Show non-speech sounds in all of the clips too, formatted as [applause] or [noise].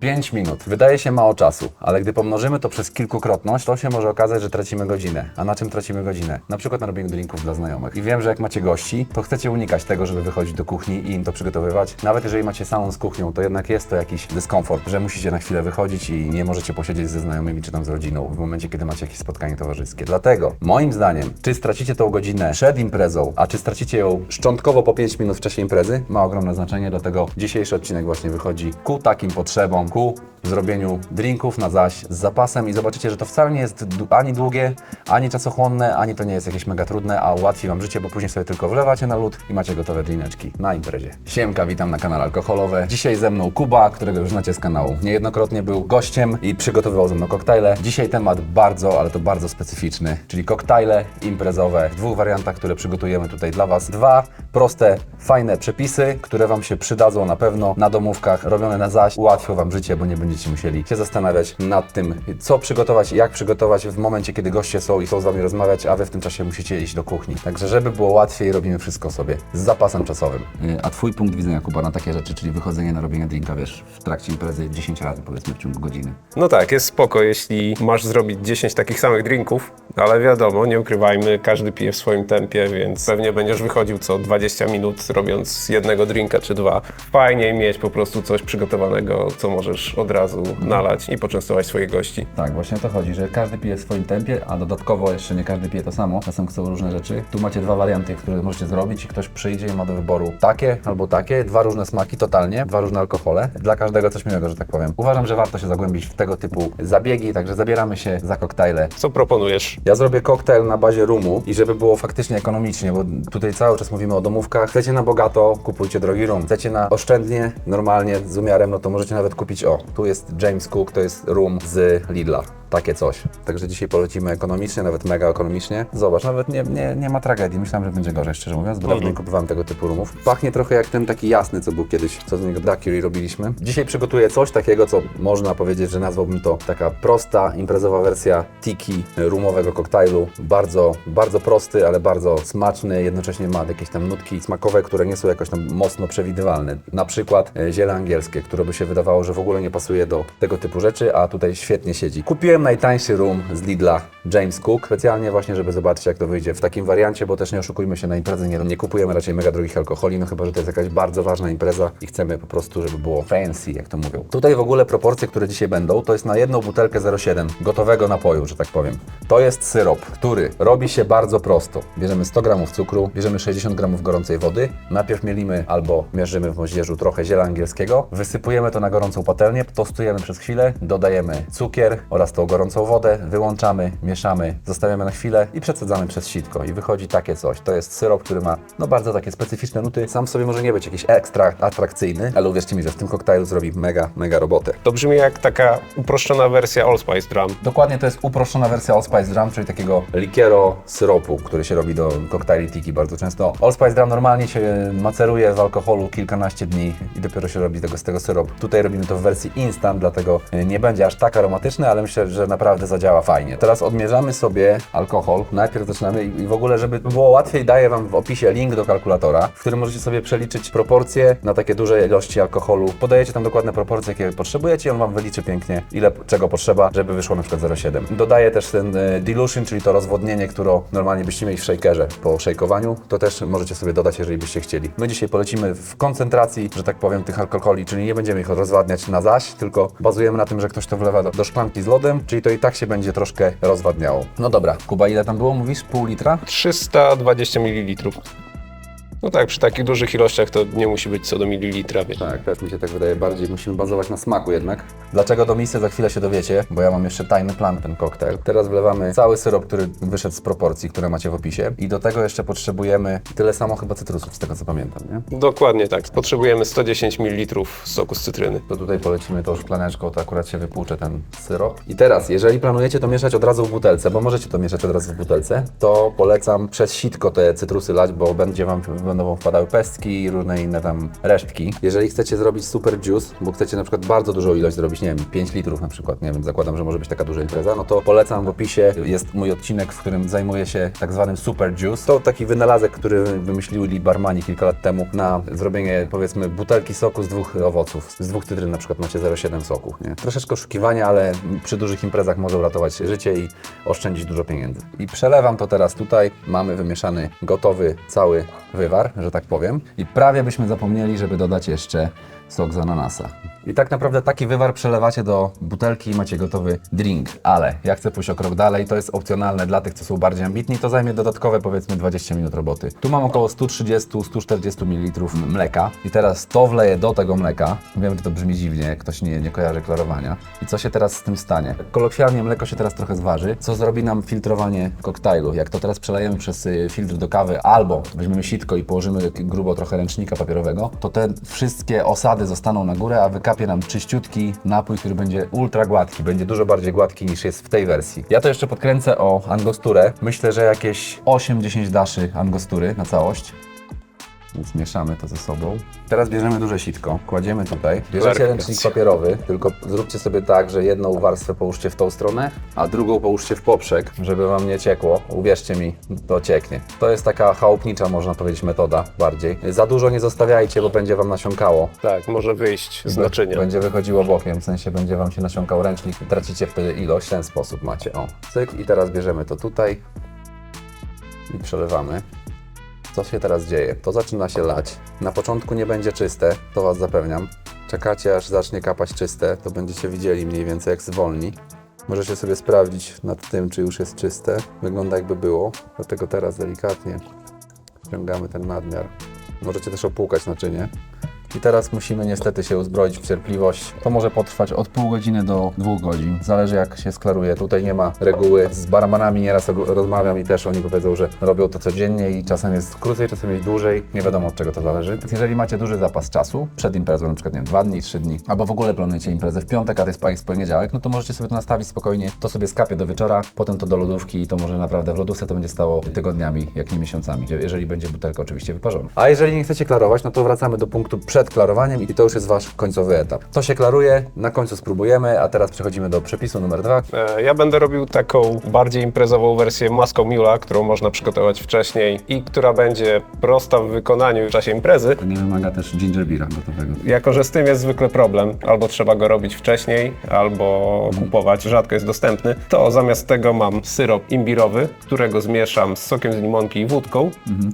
5 minut. Wydaje się mało czasu, ale gdy pomnożymy to przez kilkukrotność, to się może okazać, że tracimy godzinę. A na czym tracimy godzinę? Na przykład na robieniu drinków dla znajomych. I wiem, że jak macie gości, to chcecie unikać tego, żeby wychodzić do kuchni i im to przygotowywać. Nawet jeżeli macie salon z kuchnią, to jednak jest to jakiś dyskomfort, że musicie na chwilę wychodzić i nie możecie posiedzieć ze znajomymi czy tam z rodziną w momencie, kiedy macie jakieś spotkanie towarzyskie. Dlatego, moim zdaniem, czy stracicie tą godzinę przed imprezą, a czy stracicie ją szczątkowo po 5 minut w czasie imprezy, ma ogromne znaczenie, dlatego dzisiejszy odcinek właśnie wychodzi ku takim potrzebom, ku zrobieniu drinków na zaś z zapasem i zobaczycie, że to wcale nie jest ani długie, ani czasochłonne, ani to nie jest jakieś mega trudne, a ułatwi Wam życie, bo później sobie tylko wlewacie na lód i macie gotowe drineczki na imprezie. Siemka, witam na kanale Alkoholowe. Dzisiaj ze mną Kuba, którego już znacie z kanału. Niejednokrotnie był gościem i przygotowywał ze mną koktajle. Dzisiaj temat bardzo, ale to bardzo specyficzny, czyli koktajle imprezowe w dwóch wariantach, które przygotujemy tutaj dla Was. Dwa proste, fajne przepisy, które Wam się przydadzą na pewno na domówkach, robione na zaś, ułatwią Wam życie, bo nie będziecie musieli się zastanawiać nad tym, co przygotować, jak przygotować w momencie, kiedy goście są i chcą z Wami rozmawiać, a Wy w tym czasie musicie iść do kuchni. Także, żeby było łatwiej, robimy wszystko sobie z zapasem czasowym. A Twój punkt widzenia, Kuba, na takie rzeczy, czyli wychodzenie na robienie drinka, wiesz, w trakcie imprezy 10 razy, powiedzmy, w ciągu godziny. No tak, jest spoko, jeśli masz zrobić 10 takich samych drinków, ale wiadomo, nie ukrywajmy, każdy pije w swoim tempie, więc pewnie będziesz wychodził co 20 minut robiąc jednego drinka czy dwa. Fajniej mieć po prostu coś przygotowanego, co możesz od razu nalać i poczęstować swoich gości. Tak, właśnie o to chodzi, że każdy pije w swoim tempie, a dodatkowo jeszcze nie każdy pije to samo. Czasem chcą różne rzeczy. Tu macie dwa warianty, które możecie zrobić i ktoś przyjdzie i ma do wyboru takie albo takie, dwa różne smaki totalnie, dwa różne alkohole. Dla każdego coś miłego, że tak powiem. Uważam, że warto się zagłębić w tego typu zabiegi, także zabieramy się za koktajle. Co proponujesz? Ja zrobię koktajl na bazie rumu i żeby było faktycznie ekonomicznie, bo tutaj cały czas mówimy o domówkach. Chcecie na bogato, kupujcie drogi rum. Chcecie na oszczędnie, normalnie, z umiarem, no to możecie nawet kupić, o, tu jest James Cook, to jest rum z Lidla. Takie coś. Także dzisiaj polecimy ekonomicznie, nawet mega ekonomicznie. Zobacz, nawet nie, nie, nie ma tragedii. Myślałem, że będzie gorzej, szczerze mówiąc, bo dawno nie kupowałem tego typu rumów. Pachnie trochę jak ten taki jasny, co był kiedyś, co z niego daiquiri robiliśmy. Dzisiaj przygotuję coś takiego, co można powiedzieć, że nazwałbym to taka prosta, imprezowa wersja tiki rumowego koktajlu. Bardzo, bardzo prosty, ale bardzo smaczny. Jednocześnie ma jakieś tam nutki smakowe, które nie są jakoś tam mocno przewidywalne. Na przykład e, ziele angielskie, które by się wydawało, że w ogóle nie pasuje do tego typu rzeczy, a tutaj świetnie siedzi. Kupiłem najtańszy rum z Lidla James Cook, specjalnie właśnie, żeby zobaczyć, jak to wyjdzie w takim wariancie, bo też nie oszukujmy się na imprezy, nie, nie kupujemy raczej mega drogich alkoholi, no chyba, że to jest jakaś bardzo ważna impreza i chcemy po prostu, żeby było fancy, jak to mówią. Tutaj w ogóle proporcje, które dzisiaj będą, to jest na jedną butelkę 0,7 gotowego napoju, że tak powiem. To jest syrop, który robi się bardzo prosto. Bierzemy 100 gramów cukru, bierzemy 60 gramów gorącej wody, najpierw mielimy albo mierzymy w moździerzu trochę ziela angielskiego, wysypujemy to na gorącą patelnię, tostujemy przez chwilę, dodajemy cukier oraz tą gorącą wodę, wyłączamy, mieszamy, zostawiamy na chwilę i przecedzamy przez sitko i wychodzi takie coś. To jest syrop, który ma no bardzo takie specyficzne nuty. Sam w sobie może nie być jakiś ekstra atrakcyjny, ale uwierzcie mi, że w tym koktajlu zrobi mega, mega robotę. To brzmi jak taka uproszczona wersja Allspice Drum. Dokładnie to jest uproszczona wersja Allspice Drum, czyli takiego likiero syropu, który się robi do koktajli tiki bardzo często. Allspice Drum normalnie się maceruje w alkoholu kilkanaście dni i dopiero się robi tego, z tego syrop. Tutaj robimy to w wersji instant, dlatego y, nie będzie aż tak aromatyczny, ale myślę, że naprawdę zadziała fajnie. Teraz odmierzamy sobie alkohol. Najpierw zaczynamy i i w ogóle, żeby było łatwiej, daję Wam w opisie link do kalkulatora, w którym możecie sobie przeliczyć proporcje na takie duże ilości alkoholu. Podajecie tam dokładne proporcje, jakie potrzebujecie i on Wam wyliczy pięknie, ile czego potrzeba, żeby wyszło na przykład 0,7. Dodaję też ten e, dilution, czyli to rozwodnienie, które normalnie byście mieli w shakerze po szejkowaniu. To też możecie sobie dodać, jeżeli byście chcieli. My dzisiaj polecimy w koncentracji, że tak powiem, tych alkoholi, czyli nie będziemy ich rozwadniać na zaś, tylko bazujemy na tym, że ktoś to wlewa do, do szklanki z lodem, czyli to i tak się będzie troszkę rozwadniało. No dobra, Kuba, ile tam było, mówisz? Pół litra? 320 ml. No tak, przy takich dużych ilościach to nie musi być co do mililitra, więc Tak, też mi się tak wydaje. Bardziej musimy bazować na smaku jednak. Dlaczego do misy za chwilę się dowiecie, bo ja mam jeszcze tajny plan ten koktajl. Teraz wlewamy cały syrop, który wyszedł z proporcji, które macie w opisie. I do tego jeszcze potrzebujemy tyle samo chyba cytrusów, z tego co pamiętam, nie? Dokładnie tak. Potrzebujemy 110 ml soku z cytryny. To tutaj polecimy tą szklaneczką, to akurat się wypłucze ten syrop. I teraz, jeżeli planujecie to mieszać od razu w butelce, bo możecie to mieszać od razu w butelce, to polecam przez sitko te cytrusy lać, bo będzie Wam wam wpadały pestki i różne inne tam resztki. Jeżeli chcecie zrobić super juice, bo chcecie na przykład bardzo dużą ilość zrobić, nie wiem, 5 litrów na przykład, nie wiem, zakładam, że może być taka duża impreza, no to polecam w opisie, jest mój odcinek, w którym zajmuję się tak zwanym super juice. To taki wynalazek, który wymyślili barmani kilka lat temu na zrobienie, powiedzmy, butelki soku z dwóch owoców. Z dwóch cytryn na przykład macie 0,7 soku, nie? Troszeczkę oszukiwania, ale przy dużych imprezach może uratować życie i oszczędzić dużo pieniędzy. I przelewam to teraz tutaj. Mamy wymieszany, gotowy cały wywar, że tak powiem. I prawie byśmy zapomnieli, żeby dodać jeszcze sok z ananasa. I tak naprawdę taki wywar przelewacie do butelki i macie gotowy drink. Ale ja chcę pójść o krok dalej, to jest opcjonalne dla tych, co są bardziej ambitni, to zajmie dodatkowe powiedzmy 20 minut roboty. Tu mam około 130-140 ml mleka i teraz to wleję do tego mleka. Wiem, że to brzmi dziwnie, ktoś nie, nie kojarzy klarowania. I co się teraz z tym stanie? Kolokwialnie mleko się teraz trochę zważy, co zrobi nam filtrowanie koktajlu. Jak to teraz przelejemy przez y, filtr do kawy albo weźmiemy sitko i położymy grubo trochę ręcznika papierowego, to te wszystkie osady zostaną na górę, a wykapie nam czyściutki napój, który będzie ultra gładki. Będzie dużo bardziej gładki niż jest w tej wersji. Ja to jeszcze podkręcę o angosturę. Myślę, że jakieś 8-10 daszy angostury na całość. Więc mieszamy to ze sobą. Teraz bierzemy duże sitko, kładziemy tutaj. Bierzecie ręcznik papierowy, tylko zróbcie sobie tak, że jedną warstwę połóżcie w tą stronę, a drugą połóżcie w poprzek, żeby wam nie ciekło. Uwierzcie mi, to cieknie. To jest taka chałupnicza, można powiedzieć, metoda bardziej. Za dużo nie zostawiajcie, bo będzie wam nasiąkało. Tak, może wyjść z naczynia. Będzie wychodziło bokiem, w sensie będzie wam się nasiąkał ręcznik, tracicie wtedy ilość, w ten sposób macie. O, cyk i teraz bierzemy to tutaj i przelewamy. Co się teraz dzieje? To zaczyna się lać. Na początku nie będzie czyste, to Was zapewniam. Czekacie aż zacznie kapać czyste, to będziecie widzieli mniej więcej jak zwolni. Możecie sobie sprawdzić nad tym, czy już jest czyste. Wygląda jakby było, dlatego teraz delikatnie ściągamy ten nadmiar. Możecie też opłukać naczynie. I teraz musimy niestety się uzbroić w cierpliwość. To może potrwać od pół godziny do dwóch godzin. Zależy jak się sklaruje. Tutaj nie ma reguły. Z barmanami nieraz ro- rozmawiam i też oni powiedzą, że robią to codziennie i czasem jest krócej, czasem jest dłużej. Nie wiadomo od czego to zależy. Więc jeżeli macie duży zapas czasu przed imprezą, na przykład nie dwa dni, trzy dni, albo w ogóle planujecie imprezę w piątek, a to jest jest poniedziałek, no to możecie sobie to nastawić spokojnie. To sobie skapie do wieczora, potem to do lodówki i to może naprawdę w lodówce to będzie stało tygodniami, jak nie miesiącami, jeżeli będzie butelka oczywiście wyparzona. A jeżeli nie chcecie klarować, no to wracamy do punktu przed klarowaniem i to już jest wasz końcowy etap. To się klaruje, na końcu spróbujemy, a teraz przechodzimy do przepisu numer dwa. E, Ja będę robił taką bardziej imprezową wersję Moscow Mule, którą można przygotować wcześniej i która będzie prosta w wykonaniu w czasie imprezy. To nie wymaga też ginger beera gotowego. Jako, że z tym jest zwykle problem, albo trzeba go robić wcześniej, albo kupować, rzadko jest dostępny, to zamiast tego mam syrop imbirowy, którego zmieszam z sokiem z limonki i wódką.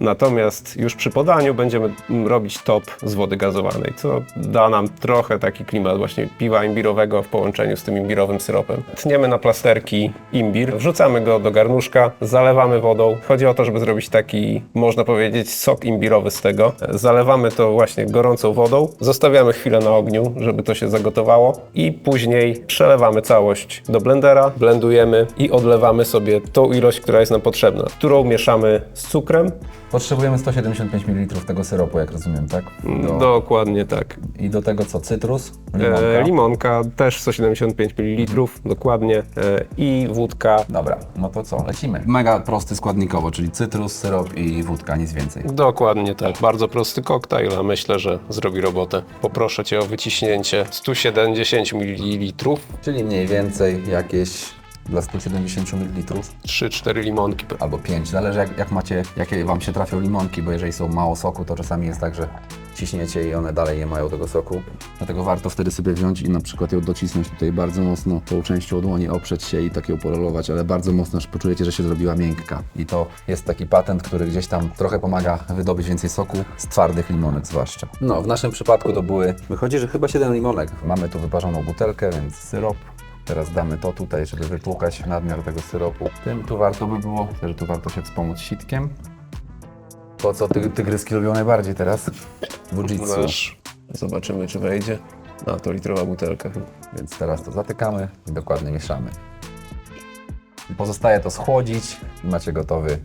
Natomiast już przy podaniu będziemy robić top z wody gazowanej, co da nam trochę taki klimat właśnie piwa imbirowego w połączeniu z tym imbirowym syropem. Tniemy na plasterki imbir, wrzucamy go do garnuszka, zalewamy wodą. Chodzi o to, żeby zrobić taki, można powiedzieć, sok imbirowy z tego. Zalewamy to właśnie gorącą wodą, zostawiamy chwilę na ogniu, żeby to się zagotowało i później przelewamy całość do blendera, blendujemy i odlewamy sobie tą ilość, która jest nam potrzebna, którą mieszamy z cukrem. Potrzebujemy 175 ml tego syropu, jak rozumiem, tak? Do... Dokładnie tak. I do tego co? Cytrus? Limonka? E, limonka też 175 ml, dokładnie. E, I wódka. Dobra, no to co, lecimy. Mega prosty składnikowo, czyli cytrus, syrop i wódka, nic więcej. Dokładnie tak. Bardzo prosty koktajl, a myślę, że zrobi robotę. Poproszę Cię o wyciśnięcie 170 ml, Czyli mniej więcej jakieś dla 170 ml 3-4 limonki. albo 5. Zależy jak, jak macie, jakie Wam się trafią limonki, bo jeżeli są mało soku, to czasami jest tak, że ciśniecie i one dalej nie mają tego soku. Dlatego warto wtedy sobie wziąć i na przykład ją docisnąć tutaj bardzo mocno, tą częścią dłoni oprzeć się i tak ją porolować, ale bardzo mocno, aż poczujecie, że się zrobiła miękka. I to jest taki patent, który gdzieś tam trochę pomaga wydobyć więcej soku, z twardych limonek zwłaszcza. No, w naszym przypadku to były, wychodzi, że chyba 7 limonek. Mamy tu wyparzoną butelkę, więc syrop. Teraz damy to tutaj, żeby wypłukać nadmiar tego syropu. Tym tu warto by było, że tu warto się wspomóc sitkiem. To co ty, tygryski lubią najbardziej teraz? Bujitsu. Masz. Zobaczymy, czy wejdzie. A, to litrowa butelka. Więc teraz to zatykamy i dokładnie mieszamy. Pozostaje to schłodzić i macie gotowy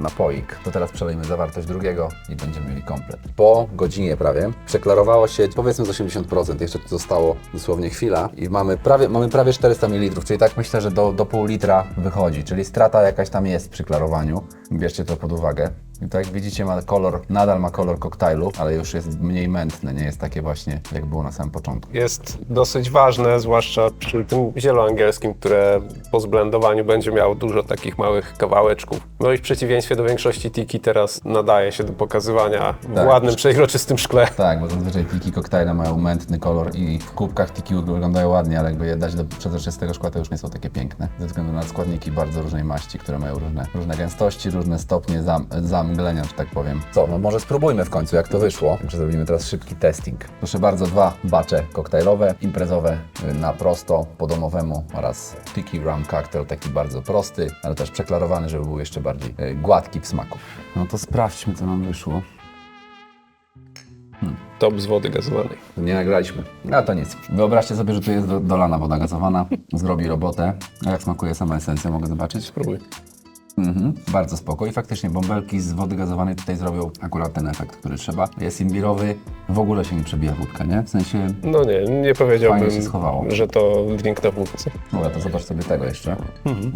napoik. To teraz przelejmy zawartość drugiego i będziemy mieli komplet. Po godzinie prawie przeklarowało się powiedzmy z 80%, jeszcze tu zostało dosłownie chwila i mamy prawie, mamy prawie 400 ml, czyli tak myślę, że do, do pół litra wychodzi, czyli strata jakaś tam jest przy klarowaniu. Bierzcie to pod uwagę. I tak jak widzicie ma kolor, nadal ma kolor koktajlu, ale już jest mniej mętny, nie jest takie właśnie jak było na samym początku. Jest dosyć ważne, zwłaszcza przy tym zieloangielskim, które po zblendowaniu będzie miało dużo takich małych kawałeczków. No i w przeciwieństwie do większości tiki teraz nadaje się do pokazywania Tak. w ładnym, przeźroczystym szkle. Tak, bo zazwyczaj tiki koktajle mają mętny kolor i w kubkach tiki wyglądają ładnie, ale jakby je dać do przezroczystego szkła, to już nie są takie piękne. Ze względu na składniki bardzo różnej maści, które mają różne, różne gęstości, różne stopnie zam, zamglenia, że tak powiem. Co, no może spróbujmy w końcu, jak to wyszło. Także zrobimy teraz szybki testing. Proszę bardzo, dwa bacze koktajlowe, imprezowe y, na prosto, po domowemu oraz tiki rum cocktail, taki bardzo prosty, ale też przeklarowany, żeby był jeszcze bardziej y, gładki w smaku. No to sprawdźmy, co nam wyszło. Top z wody gazowanej. Nie nagraliśmy. A to nic. Wyobraźcie sobie, że tu jest do- dolana woda gazowana, [laughs] zrobi robotę. A jak smakuje sama esencja, mogę zobaczyć? Spróbuj. Mhm. Bardzo spoko. I faktycznie bąbelki z wody gazowanej tutaj zrobią akurat ten efekt, który trzeba. Jest imbirowy, w ogóle się nie przebija wódka, nie? W sensie, No nie, nie powiedziałbym, się schowało. że to drink na wódce. dobra, to zobacz sobie tego jeszcze.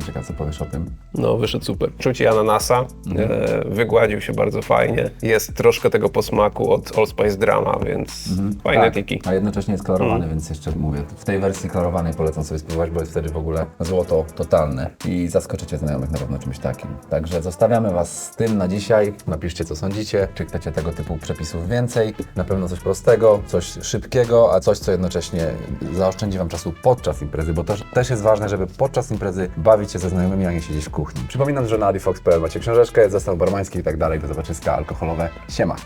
Ciekawe, co powiesz o tym. No, wyszedł super. Czucie ananasa, e, wygładził się bardzo fajnie. Jest troszkę tego posmaku od Allspice Drama, więc fajne Tak, tiki. A jednocześnie jest klarowany, więc jeszcze mówię, w tej wersji klarowanej polecam sobie spróbować, bo jest wtedy w ogóle złoto totalne i zaskoczycie znajomych na pewno czymś takim. Także zostawiamy Was z tym na dzisiaj. Napiszcie, co sądzicie, czy chcecie tego typu przepisów więcej. Na pewno coś prostego, coś szybkiego, a coś, co jednocześnie zaoszczędzi Wam czasu podczas imprezy, bo to też jest ważne, żeby podczas imprezy bawić się ze znajomymi, a nie siedzieć w kuchni. Przypominam, że na adifox.pl macie książeczkę, zestaw barmański i tak dalej, do zobaczyska alkoholowe. Siema!